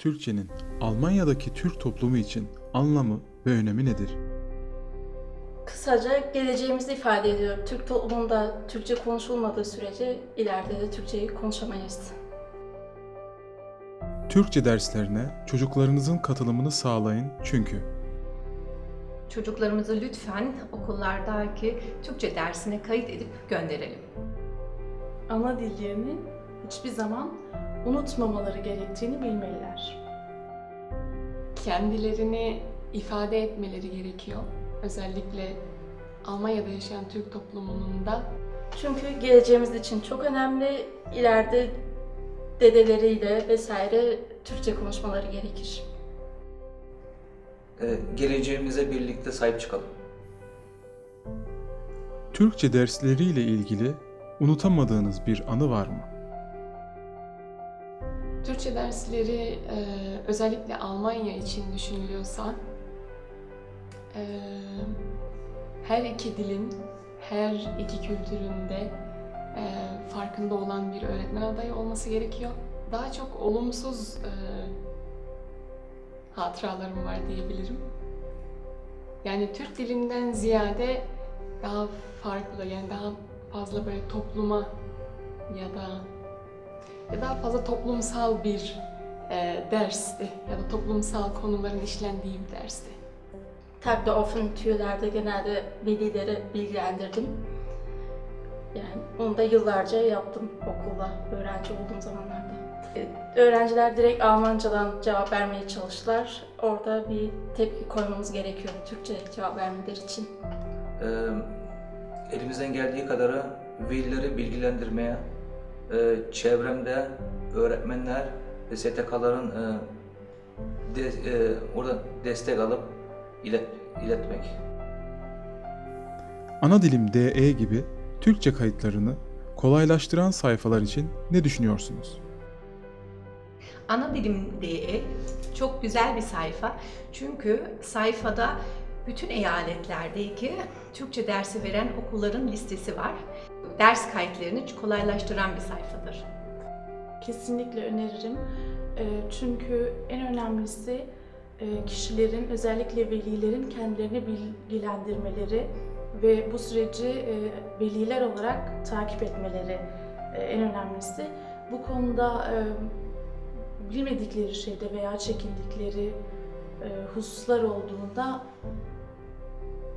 Türkçenin Almanya'daki Türk toplumu için anlamı ve önemi nedir? Kısaca geleceğimizi ifade ediyor. Türk toplumunda Türkçe konuşulmadığı sürece ileride de Türkçeyi konuşamayız. Türkçe derslerine çocuklarınızın katılımını sağlayın çünkü Çocuklarımızı lütfen okullardaki Türkçe dersine kayıt edip gönderelim. Ana dillerini hiçbir zaman unutmamaları gerektiğini bilmeliler. kendilerini ifade etmeleri gerekiyor. Özellikle Almanya'da yaşayan Türk toplumunun da Çünkü geleceğimiz için çok önemli. İleride dedeleriyle vesaire Türkçe konuşmaları gerekir. Ee, geleceğimize birlikte sahip çıkalım. Türkçe dersleriyle ilgili unutamadığınız bir anı var mı? Türkçe dersleri e, özellikle Almanya için düşünülüyorsa e, her iki dilin, her iki kültüründe e, farkında olan bir öğretmen adayı olması gerekiyor. Daha çok olumsuz e, hatıralarım var diyebilirim. Yani Türk dilinden ziyade daha farklı yani daha fazla böyle topluma ya da daha fazla toplumsal bir e, dersti ya da toplumsal konuların işlendiği bir dersti. Tag der offenen Türlerde genelde velileri bilgilendirdim. Yani onu da yıllarca yaptım okulda, öğrenci olduğum zamanlarda. E, Öğrenciler direkt Almancadan cevap vermeye çalıştılar. Orada bir tepki koymamız gerekiyor Türkçe cevap vermeleri için. Ee, elimizden geldiği kadarı velileri bilgilendirmeye, e, çevremde öğretmenler ve STK'ların e, de, e, orada destek alıp ilet, iletmek. Ana dilim DE gibi Türkçe kayıtlarını kolaylaştıran sayfalar için ne düşünüyorsunuz? Ana dilim DE çok güzel bir sayfa. Çünkü sayfada bütün eyaletlerdeki Türkçe dersi veren okulların listesi var. Ders kayıtlarını kolaylaştıran bir sayfadır. Kesinlikle öneririm. E, Çünkü en önemlisi e, kişilerin, özellikle velilerin kendilerini bilgilendirmeleri ve bu süreci e, veliler olarak takip etmeleri e, en önemlisi. Bu konuda bilmedikleri şeyde veya çekindikleri e, hususlar olduğunda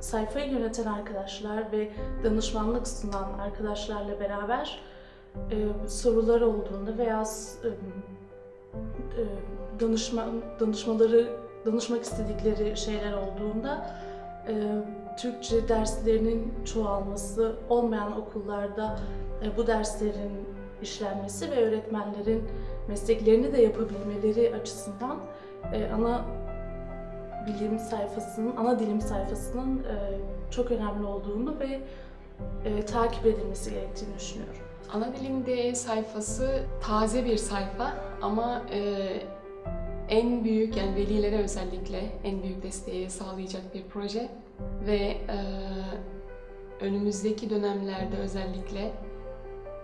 sayfayı yöneten arkadaşlar ve danışmanlık sunan arkadaşlarla beraber e, sorular olduğunda veya e, e, danışma danışmaları danışmak istedikleri şeyler olduğunda e, Türkçe derslerinin çoğalması, olmayan okullarda e, bu derslerin işlenmesi ve öğretmenlerin mesleklerini de yapabilmeleri açısından e, ana bilim sayfasının, ana dilim sayfasının e, çok önemli olduğunu ve e, takip edilmesi gerektiğini düşünüyorum. Ana dilim DE sayfası taze bir sayfa ama e, en büyük yani velilere özellikle en büyük desteği sağlayacak bir proje ve e, önümüzdeki dönemlerde özellikle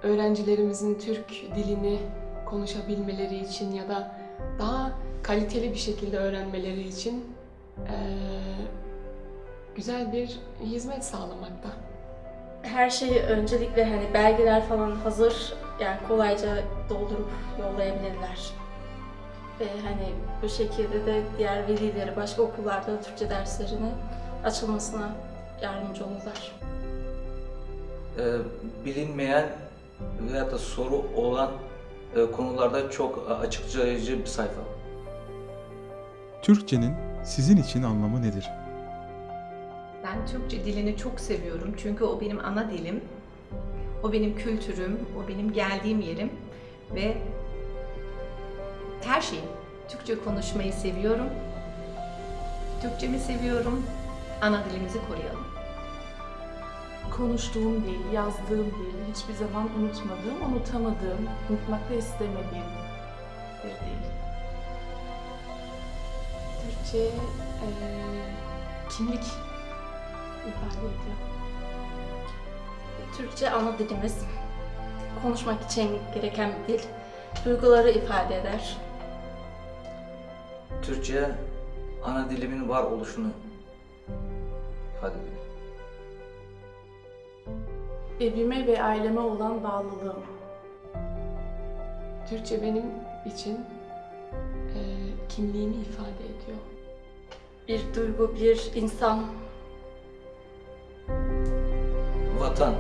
öğrencilerimizin Türk dilini konuşabilmeleri için ya da daha kaliteli bir şekilde öğrenmeleri için e, güzel bir hizmet sağlamakta. her şeyi öncelikle hani belgeler falan hazır yani kolayca doldurup yollayabilirler. Ve hani bu şekilde de diğer velileri başka okullarda Türkçe derslerinin açılmasına yardımcı olurlar. Ee, bilinmeyen veya da soru olan e, konularda çok açıklayıcı bir sayfa. Türkçenin sizin için anlamı nedir? Ben Türkçe dilini çok seviyorum çünkü o benim ana dilim, o benim kültürüm, o benim geldiğim yerim ve her şeyim. Türkçe konuşmayı seviyorum, Türkçemi seviyorum, ana dilimizi koruyalım. Konuştuğum dil, yazdığım dil, hiçbir zaman unutmadığım, unutamadığım, unutmak da istemediğim bir dil. Türkçe e, kimlik ifade ediyor. Türkçe ana dilimiz. Konuşmak için gereken bir dil. Duyguları ifade eder. Türkçe ana dilimin var oluşunu ifade ediyor. Evime ve aileme olan bağlılığım. Türkçe benim için e, kimliğimi ifade ediyor. Bir duygu, bir insan. Vatan,